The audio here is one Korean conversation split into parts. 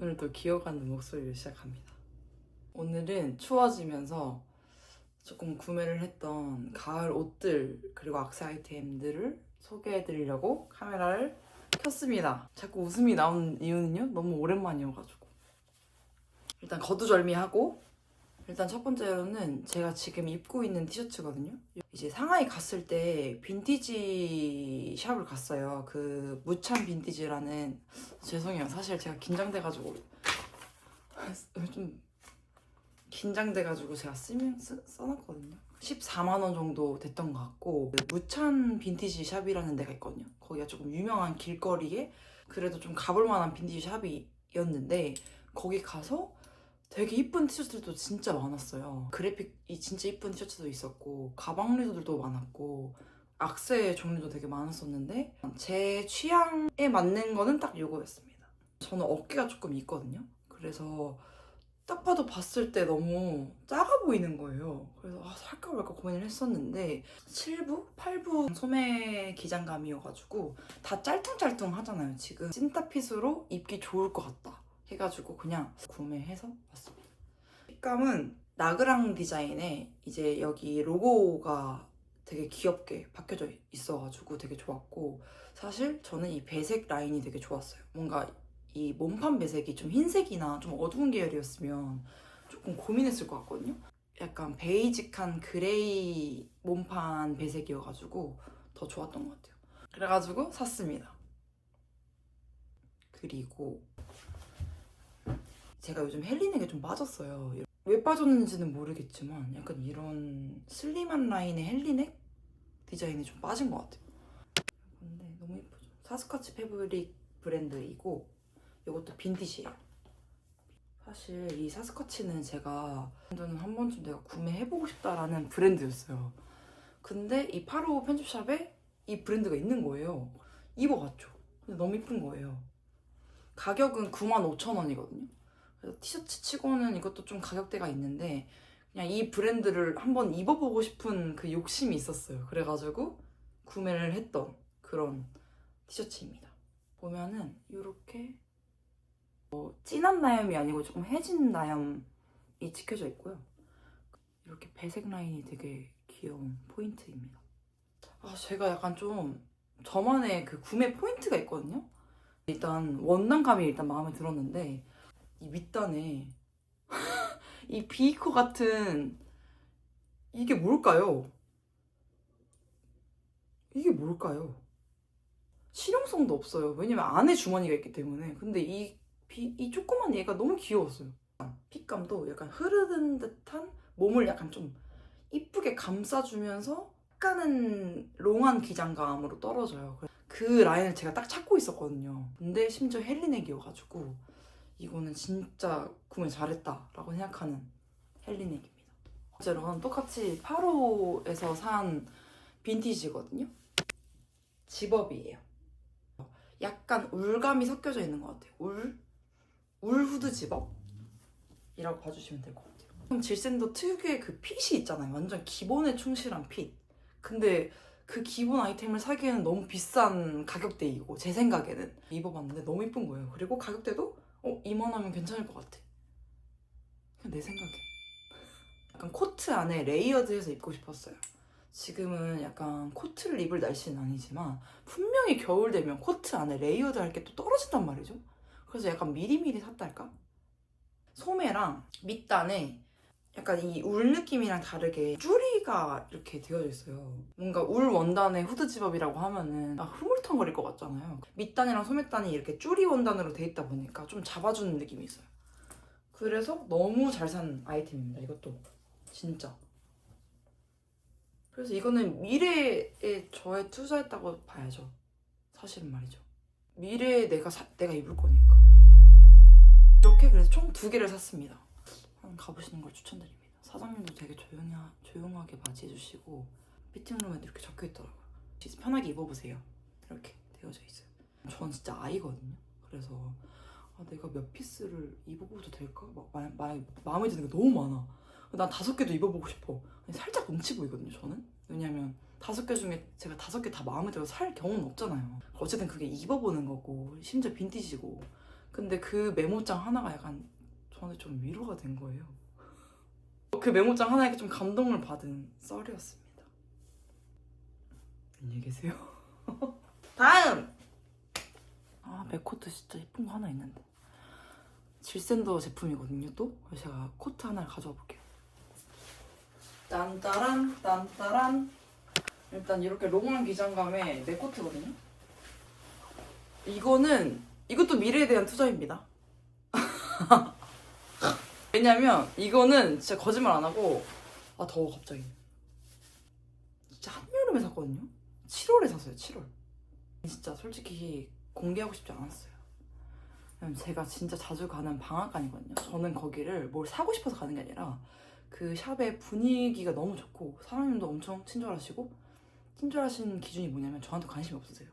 오늘도 기어가는 목소리를 시작합니다. 오늘은 추워지면서 조금 구매를 했던 가을 옷들 그리고 악세 아이템들을 소개해드리려고 카메라를 켰습니다. 자꾸 웃음이 나온 이유는요? 너무 오랜만이어가지고. 일단 거두절미하고 일단 첫 번째로는 제가 지금 입고 있는 티셔츠거든요. 이제 상하이 갔을 때 빈티지 샵을 갔어요. 그 무찬 빈티지라는 죄송해요. 사실 제가 긴장돼가지고 좀 긴장돼가지고 제가 쓰면 쓰, 써놨거든요. 14만 원 정도 됐던 것 같고 그 무찬 빈티지 샵이라는 데가 있거든요. 거기가 조금 유명한 길거리에 그래도 좀 가볼 만한 빈티지 샵이었는데 거기 가서 되게 이쁜 티셔츠들도 진짜 많았어요. 그래픽이 진짜 이쁜 티셔츠도 있었고 가방 류들도 많았고 악세 종류도 되게 많았었는데 제 취향에 맞는 거는 딱 이거였습니다. 저는 어깨가 조금 있거든요. 그래서 딱 봐도 봤을 때 너무 작아 보이는 거예요. 그래서 아, 살까 말까 고민을 했었는데 7부, 8부 소매 기장감이어가지고 다 짤퉁짤퉁 하잖아요. 지금 찐따핏으로 입기 좋을 것 같다 해가지고 그냥 구매해서 왔습니다. 색감은 나그랑 디자인에 이제 여기 로고가 되게 귀엽게 박혀져 있어가지고 되게 좋았고 사실 저는 이 배색 라인이 되게 좋았어요. 뭔가 이 몸판 배색이 좀 흰색이나 좀 어두운 계열이었으면 조금 고민했을 것 같거든요. 약간 베이직한 그레이 몸판 배색이어가지고 더 좋았던 것 같아요. 그래가지고 샀습니다. 그리고 제가 요즘 헬린에게 좀 빠졌어요. 왜 빠졌는지는 모르겠지만 약간 이런 슬림한 라인의 헬리넥 디자인이 좀 빠진 것 같아요. 근데 너무 예쁘죠? 사스카치 패브릭 브랜드이고 이것도 빈티지예요. 사실 이 사스카치는 제가 브랜드는 한 번쯤 내가 구매해보고 싶다라는 브랜드였어요. 근데 이 파로 편집샵에 이 브랜드가 있는 거예요. 입어봤죠. 근데 너무 이쁜 거예요. 가격은 95,000원이거든요. 그래서 티셔츠 치고는 이것도 좀 가격대가 있는데 그냥 이 브랜드를 한번 입어보고 싶은 그 욕심이 있었어요. 그래가지고 구매를 했던 그런 티셔츠입니다. 보면은 이렇게 뭐 진한 나염이 아니고 조금 해진 나염이 찍혀져 있고요. 이렇게 배색 라인이 되게 귀여운 포인트입니다. 아 제가 약간 좀 저만의 그 구매 포인트가 있거든요. 일단 원단감이 일단 마음에 들었는데 이 밑단에 이 비코 같은 이게 뭘까요? 이게 뭘까요? 실용성도 없어요. 왜냐면 안에 주머니가 있기 때문에. 근데 이, 비, 이 조그만 얘가 너무 귀여웠어요. 핏감도 약간 흐르는 듯한 몸을 약간 좀 이쁘게 감싸주면서 약간은 롱한 기장감으로 떨어져요. 그 라인을 제가 딱 찾고 있었거든요. 근데 심지어 헬리넥이어가지고 이거는 진짜 구매 잘했다라고 생각하는 헬리넥입니다. 번째로는 똑같이 파로에서 산 빈티지거든요. 집업이에요. 약간 울감이 섞여져 있는 것 같아요. 울, 울 후드 집업이라고 봐주시면 될 것 같아요. 질샌더 특유의 그 핏이 있잖아요. 완전 기본에 충실한 핏. 근데 그 기본 아이템을 사기에는 너무 비싼 가격대이고 제 생각에는 입어봤는데 너무 이쁜 거예요. 그리고 가격대도 어 이만하면 괜찮을 것 같아. 그냥 내 생각에. 약간 코트 안에 레이어드해서 입고 싶었어요. 지금은 약간 코트를 입을 날씨는 아니지만 분명히 겨울 되면 코트 안에 레이어드 할 게 또 떨어진단 말이죠. 그래서 약간 미리미리 샀달까? 소매랑 밑단에 약간 이 울 느낌이랑 다르게 줄이가 이렇게 되어져 있어요. 뭔가 울 원단의 후드 집업이라고 하면은 아, 흐물텅거릴 것 같잖아요. 밑단이랑 소매단이 이렇게 줄이 원단으로 돼 있다 보니까 좀 잡아주는 느낌이 있어요. 그래서 너무 잘 산 아이템입니다. 이것도 진짜. 그래서 이거는 미래에 저에 투자했다고 봐야죠. 사실은 말이죠. 미래에 내가 사- 내가 입을 거니까. 이렇게 그래서 총 두 개를 샀습니다. 가보시는 걸 추천드립니다. 사장님도 되게 조용히, 조용하게 맞이해주시고 피팅룸에도 이렇게 적혀 있더라고요. 진짜 편하게 입어보세요. 이렇게 되어져 있어요. 저는 진짜 아이거든요. 그래서 아, 내가 몇 피스를 입어봐도 될까? 막 마, 마, 마음에 드는 게 너무 많아. 난 다섯 개도 입어보고 싶어. 살짝 넘치 보이거든요, 저는. 왜냐면 다섯 개 중에 제가 다섯 개 다 마음에 들어서 살 경우는 없잖아요. 어쨌든 그게 입어보는 거고, 심지어 빈티지고. 근데 그 메모장 하나가 약간 저한테 좀 위로가 된 거예요. 그 메모장 하나에 좀 감동을 받은 썰이었습니다. 안녕히 계세요. 다음! 아, 맥코트 진짜 예쁜 거 하나 있는데. 질센더 제품이거든요, 또. 그래서 제가 코트 하나를 가져와 볼게요. 딴따란, 딴따란. 일단 이렇게 롱한 기장감의 맥코트거든요. 이거는, 이것도 미래에 대한 투자입니다. 왜냐면 이거는 진짜 거짓말 안 하고 아 더워 갑자기. 진짜 한여름에 샀거든요? 7월에 샀어요 7월. 진짜 솔직히 공개하고 싶지 않았어요. 왜냐면 제가 진짜 자주 가는 방앗간이거든요. 저는 거기를 뭘 사고 싶어서 가는 게 아니라 그 샵의 분위기가 너무 좋고 사장님도 엄청 친절하시고 친절하신 기준이 뭐냐면 저한테 관심이 없으세요.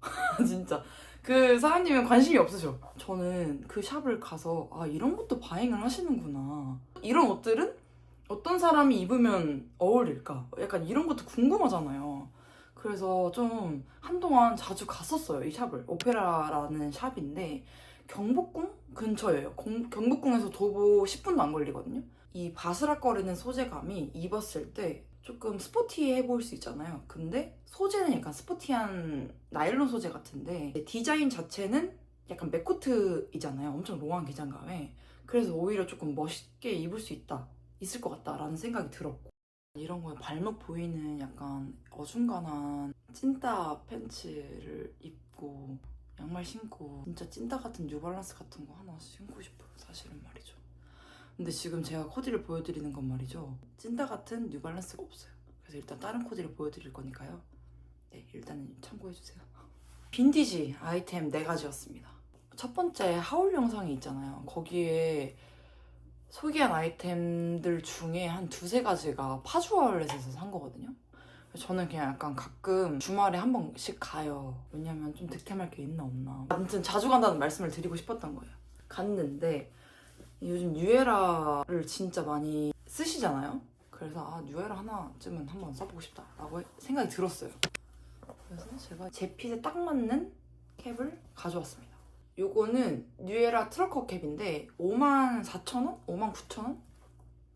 진짜 그 사장님은 관심이 없으셔. 저는 그 샵을 가서 아 이런 것도 바잉을 하시는구나. 이런 옷들은 어떤 사람이 입으면 어울릴까? 약간 이런 것도 궁금하잖아요. 그래서 좀 한동안 자주 갔었어요 이 샵을. 오페라라는 샵인데 경복궁 근처예요. 공- 경복궁에서 도보 10분도 안 걸리거든요. 이 바스락거리는 소재감이 입었을 때 조금 스포티해 보일 수 있잖아요. 근데 소재는 약간 스포티한 나일론 소재 같은데 디자인 자체는 약간 맥코트이잖아요. 엄청 롱한 기장감에. 그래서 오히려 조금 멋있게 입을 수 있다. 있을 것 같다라는 생각이 들었고. 이런 거에 발목 보이는 약간 어중간한 찐따 팬츠를 입고 양말 신고 진짜 찐따 같은 뉴발란스 같은 거 하나 신고 싶어요. 사실은 말이죠. 근데 지금 제가 코디를 보여드리는 건 말이죠. 찐따 같은 뉴발란스가 없어요. 그래서 일단 다른 코디를 보여드릴 거니까요. 네, 일단은 참고해주세요. 빈티지 아이템 4가지였습니다. 첫 번째 하울 영상이 있잖아요. 거기에 소개한 아이템들 중에 한 두세 가지가 파주아울렛에서 산 거거든요. 저는 그냥 약간 가끔 주말에 한 번씩 가요. 왜냐면 좀 득템할 게 있나 없나. 아무튼 자주 간다는 말씀을 드리고 싶었던 거예요. 갔는데 요즘 뉴에라를 진짜 많이 쓰시잖아요. 그래서 아 뉴에라 하나쯤은 한번 써보고 싶다라고 생각이 들었어요. 그래서 제가 제 핏에 딱 맞는 캡을 가져왔습니다. 요거는 뉴에라 트러커 캡인데 5만 4천 원? 5만 9천 원?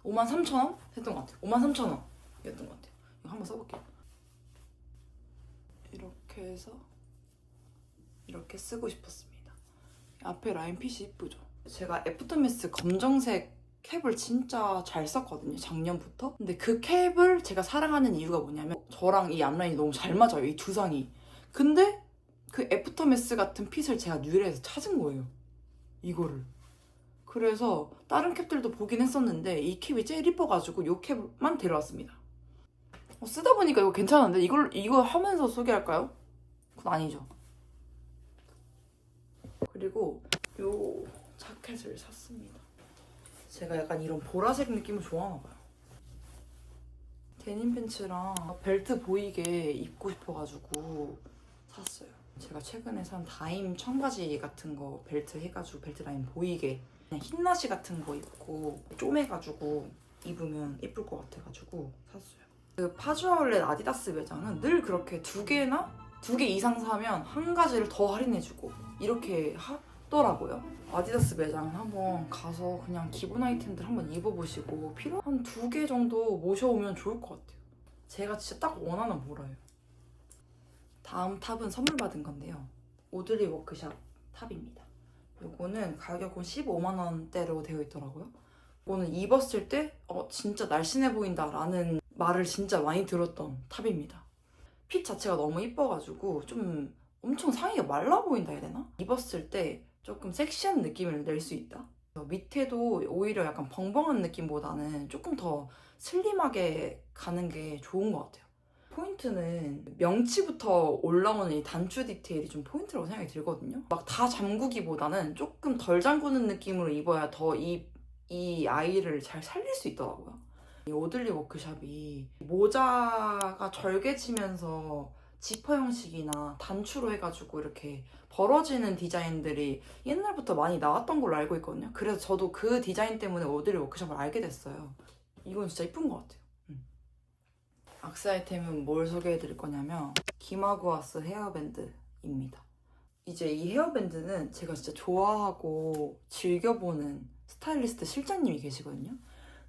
5만 3천 원? 했던 것 같아요. 5만 3천 원 이었던 것 같아요. 이거 한번 써볼게요. 이렇게 해서 이렇게 쓰고 싶었습니다. 앞에 라인 핏이 이쁘죠? 제가 애프터미스 검정색 캡을 진짜 잘 썼거든요 작년부터. 근데 그 캡을 제가 사랑하는 이유가 뭐냐면 저랑 이 앞라인이 너무 잘 맞아요 이 두상이. 근데 그 애프터미스 같은 핏을 제가 뉴에라에서 찾은 거예요 이거를. 그래서 다른 캡들도 보긴 했었는데 이 캡이 제일 이뻐가지고 이 캡만 데려왔습니다. 어, 쓰다 보니까 이거 괜찮은데? 이걸 이거 하면서 소개할까요? 그건 아니죠. 그리고 요 자켓을 샀습니다. 제가 약간 이런 보라색 느낌을 좋아하나 봐요. 데님 팬츠랑 벨트 보이게 입고 싶어가지고 샀어요. 제가 최근에 산 다임 청바지 같은 거 벨트 해가지고 벨트 라인 보이게 그냥 흰나시 같은 거 입고 쪼매가지고 입으면 예쁠 것 같아가지고 샀어요. 그 파주아울렛 아디다스 매장은 늘 그렇게 두 개나 두 개 이상 사면 한 가지를 더 할인해주고 이렇게 하 더라고요. 아디다스 매장은 한번 가서 그냥 기본 아이템들 한번 입어보시고 필요한 두 개 정도 모셔오면 좋을 것 같아요. 제가 진짜 딱 원하는 뭐라요. 다음 탑은 선물 받은 건데요. 오드리 워크샵 탑입니다. 요거는 가격은 15만 원대로 되어 있더라고요. 이거는 입었을 때 어, 진짜 날씬해 보인다 라는 말을 진짜 많이 들었던 탑입니다. 핏 자체가 너무 이뻐가지고 좀 엄청 상의가 말라 보인다 해야 되나? 입었을 때 조금 섹시한 느낌을 낼 수 있다. 밑에도 오히려 약간 벙벙한 느낌보다는 조금 더 슬림하게 가는 게 좋은 것 같아요. 포인트는 명치부터 올라오는 이 단추 디테일이 좀 포인트라고 생각이 들거든요. 막 다 잠그기보다는 조금 덜 잠그는 느낌으로 입어야 더 이 이 아이를 잘 살릴 수 있더라고요. 이 오들리 워크샵이 모자가 절개지면서 지퍼 형식이나 단추로 해가지고 이렇게 벌어지는 디자인들이 옛날부터 많이 나왔던 걸로 알고 있거든요. 그래서 저도 그 디자인 때문에 오들리 워크샵을 알게 됐어요. 이건 진짜 이쁜 것 같아요. 음. 악세 아이템은 뭘 소개해 드릴 거냐면 기마구아스 헤어밴드입니다. 이제 이 헤어밴드는 제가 진짜 좋아하고 즐겨보는 스타일리스트 실장님이 계시거든요.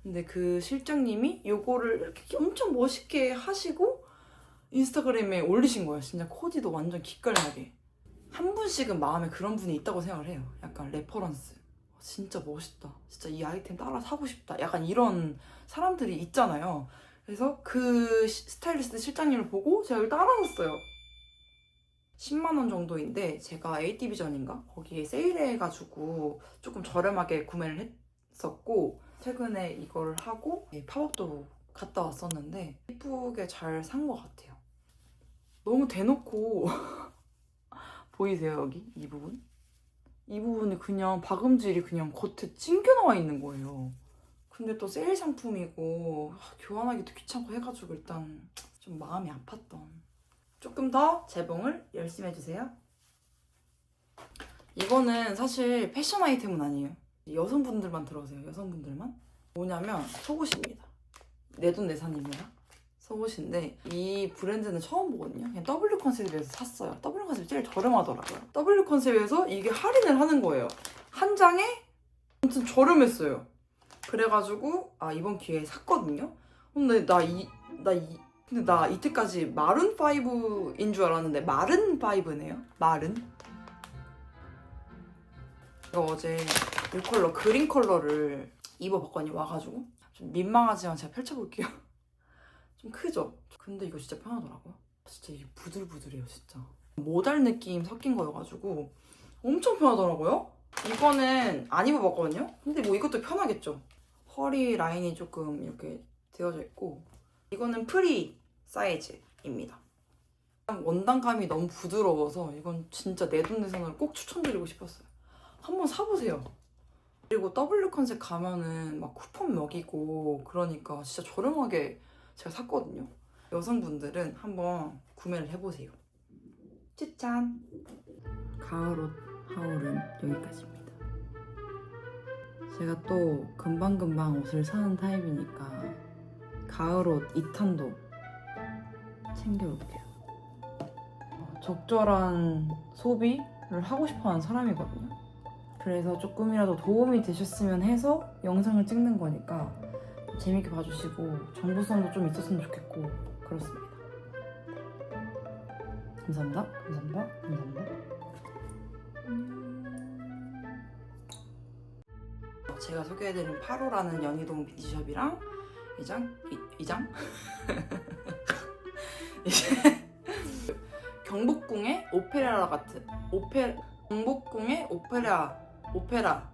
근데 그 실장님이 요거를 이렇게 엄청 멋있게 하시고 인스타그램에 올리신 거예요. 진짜 코디도 완전 기깔나게. 한 분씩은 마음에 그런 분이 있다고 생각을 해요. 약간 레퍼런스. 어, 진짜 멋있다. 진짜 이 아이템 따라 사고 싶다. 약간 이런 사람들이 있잖아요. 그래서 그 시- 스타일리스트 실장님을 보고 제가 이걸 따라 샀어요. 10만 원 정도인데 제가 AT비전인가 거기에 세일해가지고 조금 저렴하게 구매를 했었고 최근에 이걸 하고 예, 팝업도 갔다 왔었는데 예쁘게 잘 산 것 같아요. 너무 대놓고 보이세요 여기 이 부분? 이 부분이 그냥 박음질이 그냥 겉에 찡겨 나와 있는 거예요. 근데 또 세일 상품이고 하, 교환하기도 귀찮고 해가지고 일단 좀 마음이 아팠던. 조금 더 재봉을 열심히 해주세요. 이거는 사실 패션 아이템은 아니에요. 여성분들만 들어오세요. 여성분들만. 뭐냐면 속옷입니다. 내 돈 내산입니다. 속옷인데 이 브랜드는 처음 보거든요. 그냥 W 컨셉에서 샀어요. W 컨셉이 제일 저렴하더라고요. W 컨셉에서 이게 할인을 하는 거예요. 한 장에 아무튼 저렴했어요. 그래가지고 아 이번 기회에 샀거든요. 근데 나 이 나 이 근데 나 이때까지 마른 5인 줄 알았는데 마른 5네요. 마른. 제가 어제 이 컬러 그린 컬러를 입어봤거든요. 와가지고 좀 민망하지만 제가 펼쳐볼게요. 좀 크죠? 근데 이거 진짜 편하더라고요. 진짜 이게 부들부들해요, 진짜. 모달 느낌 섞인 거여가지고 엄청 편하더라고요. 이거는 안 입어봤거든요. 근데 뭐 이것도 편하겠죠. 허리 라인이 조금 이렇게 되어져 있고 이거는 프리 사이즈입니다. 원단감이 너무 부드러워서 이건 진짜 내돈내산으로 꼭 추천드리고 싶었어요. 한번 사보세요. 그리고 W 컨셉 가면은 막 쿠폰 먹이고 그러니까 진짜 저렴하게 제가 샀거든요. 여성분들은 한번 구매를 해보세요. 추천! 가을옷 하울은 여기까지입니다. 제가 또 금방금방 옷을 사는 타입이니까 가을옷 2탄도 챙겨올게요. 어, 적절한 소비를 하고 싶어하는 사람이거든요. 그래서 조금이라도 도움이 되셨으면 해서 영상을 찍는 거니까 재밌게 봐주시고 정보성도 좀 있었으면 좋겠고 그렇습니다. 감사합니다. 감사합니다. 감사합니다. 어, 제가 소개해드린 8호라는 연희동 뷰티숍이랑 이장 이, 이장 이제 경복궁의 오페라 같은 오페 경복궁의 오페라 오페라